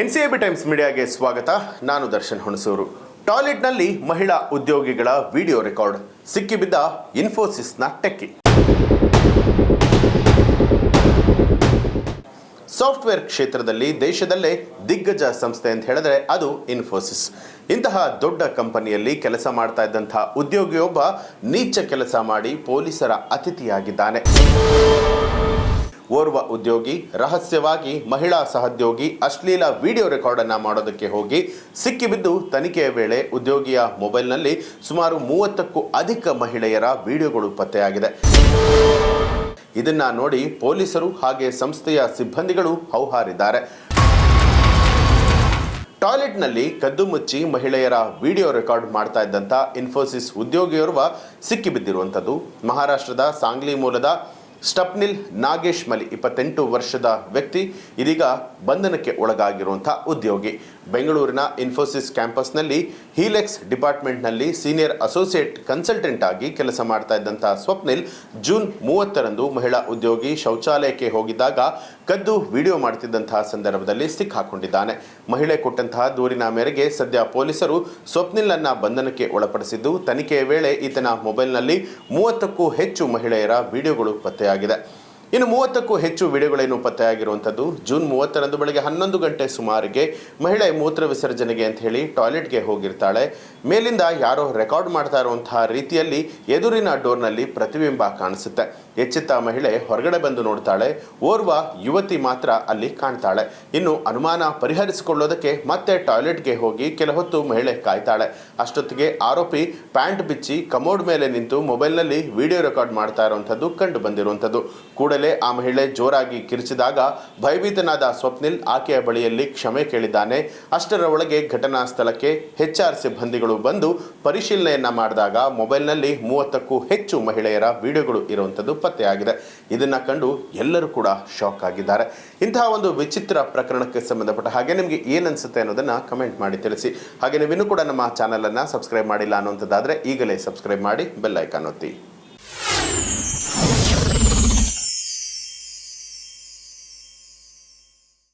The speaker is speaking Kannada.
ಎನ್ ಸಿ ಬಿ ಟೈಮ್ಸ್ ಮೀಡಿಯಾಗೆ ಸ್ವಾಗತ. ನಾನು ದರ್ಶನ್ ಹುಣಸೂರು. ಟಾಯ್ಲೆಟ್ನಲ್ಲಿ ಮಹಿಳಾ ಉದ್ಯೋಗಿಗಳ ವಿಡಿಯೋ ರೆಕಾರ್ಡ್. ಸಿಕ್ಕಿಬಿದ್ದ ಇನ್ಫೋಸಿಸ್ನ ಟೆಕ್ಕಿ. ಸಾಫ್ಟ್ವೇರ್ ಕ್ಷೇತ್ರದಲ್ಲಿ ದೇಶದಲ್ಲೇ ದಿಗ್ಗಜ ಸಂಸ್ಥೆ ಅಂತ ಹೇಳಿದ್ರೆ ಅದು ಇನ್ಫೋಸಿಸ್. ಇಂತಹ ದೊಡ್ಡ ಕಂಪನಿಯಲ್ಲಿ ಕೆಲಸ ಮಾಡ್ತಾ ಇದ್ದಂತಹ ಉದ್ಯೋಗಿಯೊಬ್ಬ ನೀಚ ಕೆಲಸ ಮಾಡಿ ಪೊಲೀಸರ ಅತಿಥಿಯಾಗಿದ್ದಾನೆ. ಓರ್ವ ಉದ್ಯೋಗಿ, ರಹಸ್ಯವಾಗಿ ಮಹಿಳಾ ಸಹೋದ್ಯೋಗಿ ಅಶ್ಲೀಲ ವಿಡಿಯೋ ರೆಕಾರ್ಡ್ ಅನ್ನ ಮಾಡೋದಕ್ಕೆ ಹೋಗಿ ಸಿಕ್ಕಿಬಿದ್ದು ತನಿಖೆಯ ವೇಳೆ ಉದ್ಯೋಗಿಯ ಮೊಬೈಲ್ನಲ್ಲಿ ಸುಮಾರು ಮೂವತ್ತಕ್ಕೂ ಅಧಿಕ ಮಹಿಳೆಯರ ವಿಡಿಯೋಗಳು ಪತ್ತೆಯಾಗಿದೆ. ಇದನ್ನ ನೋಡಿ ಪೊಲೀಸರು ಹಾಗೆ ಸಂಸ್ಥೆಯ ಸಿಬ್ಬಂದಿಗಳು ಹೌಹಾರಿದ್ದಾರೆ. ಟಾಯ್ಲೆಟ್ನಲ್ಲಿ ಕದ್ದು ಮುಚ್ಚಿ ಮಹಿಳೆಯರ ವಿಡಿಯೋ ರೆಕಾರ್ಡ್ ಮಾಡ್ತಾ ಇದ್ದಂಥ ಇನ್ಫೋಸಿಸ್ ಉದ್ಯೋಗಿಯೋರ್ವ ಸಿಕ್ಕಿಬಿದ್ದಿರುವಂಥದ್ದು ಮಹಾರಾಷ್ಟ್ರದ ಸಾಂಗ್ಲಿ ಮೂಲದ ಸ್ಟಪ್ನಿಲ್ ನಾಗೇಶ್ ಮಲಿ, ಇಪ್ಪತ್ತೆಂಟು ವರ್ಷದ ವ್ಯಕ್ತಿ, ಇದೀಗ ಬಂಧನಕ್ಕೆ ಒಳಗಾಗಿರುವಂಥ ಉದ್ಯೋಗಿ. ಬೆಂಗಳೂರಿನ ಇನ್ಫೋಸಿಸ್ ಕ್ಯಾಂಪಸ್ನಲ್ಲಿ ಹೀಲೆಕ್ಸ್ ಡಿಪಾರ್ಟ್ಮೆಂಟ್ನಲ್ಲಿ ಸೀನಿಯರ್ ಅಸೋಸಿಯೇಟ್ ಕನ್ಸಲ್ಟೆಂಟ್ ಆಗಿ ಕೆಲಸ ಮಾಡ್ತಾ ಇದ್ದಂಥ ಸ್ವಪ್ನಿಲ್, ಜೂನ್ ಮೂವತ್ತರಂದು ಮಹಿಳಾ ಉದ್ಯೋಗಿ ಶೌಚಾಲಯಕ್ಕೆ ಹೋಗಿದ್ದಾಗ ಕದ್ದು ವಿಡಿಯೋ ಮಾಡ್ತಿದ್ದಂತಹ ಸಂದರ್ಭದಲ್ಲಿ ಸಿಕ್ಕಾಕೊಂಡಿದ್ದಾನೆ. ಮಹಿಳೆ ಕೊಟ್ಟಂತಹ ದೂರಿನ ಮೇರೆಗೆ ಸದ್ಯ ಪೊಲೀಸರು ಸ್ವಪ್ನಿಲನ್ನು ಬಂಧನಕ್ಕೆ ಒಳಪಡಿಸಿದ್ದು, ತನಿಖೆಯ ವೇಳೆ ಈತನ ಮೊಬೈಲ್ನಲ್ಲಿ ಮೂವತ್ತಕ್ಕೂ ಹೆಚ್ಚು ಮಹಿಳೆಯರ ವಿಡಿಯೋಗಳು ಪತ್ತೆಯಾಗಿದೆ ಇನ್ನು ಮೂವತ್ತಕ್ಕೂ ಹೆಚ್ಚು ವಿಡಿಯೋಗಳೇನು ಪತ್ತೆಯಾಗಿರುವಂಥದ್ದು, ಜೂನ್ ಮೂವತ್ತರಂದು ಬೆಳಗ್ಗೆ ಹನ್ನೊಂದು ಗಂಟೆ ಸುಮಾರಿಗೆ ಮಹಿಳೆ ಮೂತ್ರ ವಿಸರ್ಜನೆಗೆ ಅಂತ ಹೇಳಿ ಟಾಯ್ಲೆಟ್ಗೆ ಹೋಗಿರ್ತಾಳೆ. ಮೇಲಿಂದ ಯಾರೋ ರೆಕಾರ್ಡ್ ಮಾಡ್ತಾ ಇರುವಂತಹ ರೀತಿಯಲ್ಲಿ ಎದುರಿನ ಡೋರ್ನಲ್ಲಿ ಪ್ರತಿಬಿಂಬ ಕಾಣಿಸುತ್ತೆ. ಎಚ್ಚೆತ್ತ ಮಹಿಳೆ ಹೊರಗಡೆ ಬಂದು ನೋಡ್ತಾಳೆ. ಓರ್ವ ಯುವತಿ ಮಾತ್ರ ಅಲ್ಲಿ ಕಾಣ್ತಾಳೆ. ಇನ್ನು ಅನುಮಾನ ಪರಿಹರಿಸಿಕೊಳ್ಳೋದಕ್ಕೆ ಮತ್ತೆ ಟಾಯ್ಲೆಟ್ಗೆ ಹೋಗಿ ಕೆಲ ಹೊತ್ತು ಮಹಿಳೆ ಕಾಯ್ತಾಳೆ. ಅಷ್ಟೊತ್ತಿಗೆ ಆರೋಪಿ ಪ್ಯಾಂಟ್ ಬಿಚ್ಚಿ ಕಮೋಡ್ ಮೇಲೆ ನಿಂತು ಮೊಬೈಲ್ನಲ್ಲಿ ವಿಡಿಯೋ ರೆಕಾರ್ಡ್ ಮಾಡ್ತಾ ಇರುವಂಥದ್ದು ಕಂಡು ಬಂದಿರುವಂಥದ್ದು. ಕೂಡಲೇ ಆ ಮಹಿಳೆ ಜೋರಾಗಿ ಕಿರಿಚಿದಾಗ ಭಯಭೀತನಾದ ಸ್ವಪ್ನಿಲ್ ಆಕೆಯ ಬಳಿಯಲ್ಲಿ ಕ್ಷಮೆ ಕೇಳಿದ್ದಾನೆ. ಅಷ್ಟರ ಒಳಗೆ ಘಟನಾ ಸ್ಥಳಕ್ಕೆ ಹೆಚ್ಆರ್ ಸಿಬ್ಬಂದಿಗಳು ಬಂದು ಪರಿಶೀಲನೆಯನ್ನ ಮಾಡಿದಾಗ ಮೊಬೈಲ್ನಲ್ಲಿ ಮೂವತ್ತಕ್ಕೂ ಹೆಚ್ಚು ಮಹಿಳೆಯರ ವಿಡಿಯೋಗಳು ಇರುವಂಥದ್ದು ಪತ್ತೆಯಾಗಿದೆ. ಇದನ್ನ ಕಂಡು ಎಲ್ಲರೂ ಕೂಡ ಶಾಕ್ ಆಗಿದ್ದಾರೆ. ಇಂತಹ ಒಂದು ವಿಚಿತ್ರ ಪ್ರಕರಣಕ್ಕೆ ಸಂಬಂಧಪಟ್ಟ ಹಾಗೆ ನಿಮಗೆ ಏನನ್ಸುತ್ತೆ ಅನ್ನೋದನ್ನ ಕಮೆಂಟ್ ಮಾಡಿ ತಿಳಿಸಿ. ಹಾಗೆ ನೀವಿನ್ನೂ ಕೂಡ ನಮ್ಮ ಚಾನಲನ್ನು ಸಬ್ಸ್ಕ್ರೈಬ್ ಮಾಡಿಲ್ಲ ಅನ್ನುವಂಥದ್ದಾದರೆ ಈಗಲೇ ಸಬ್ಸ್ಕ್ರೈಬ್ ಮಾಡಿ ಬೆಲ್ ಐಕಾನ್ ಒತ್ತಿ.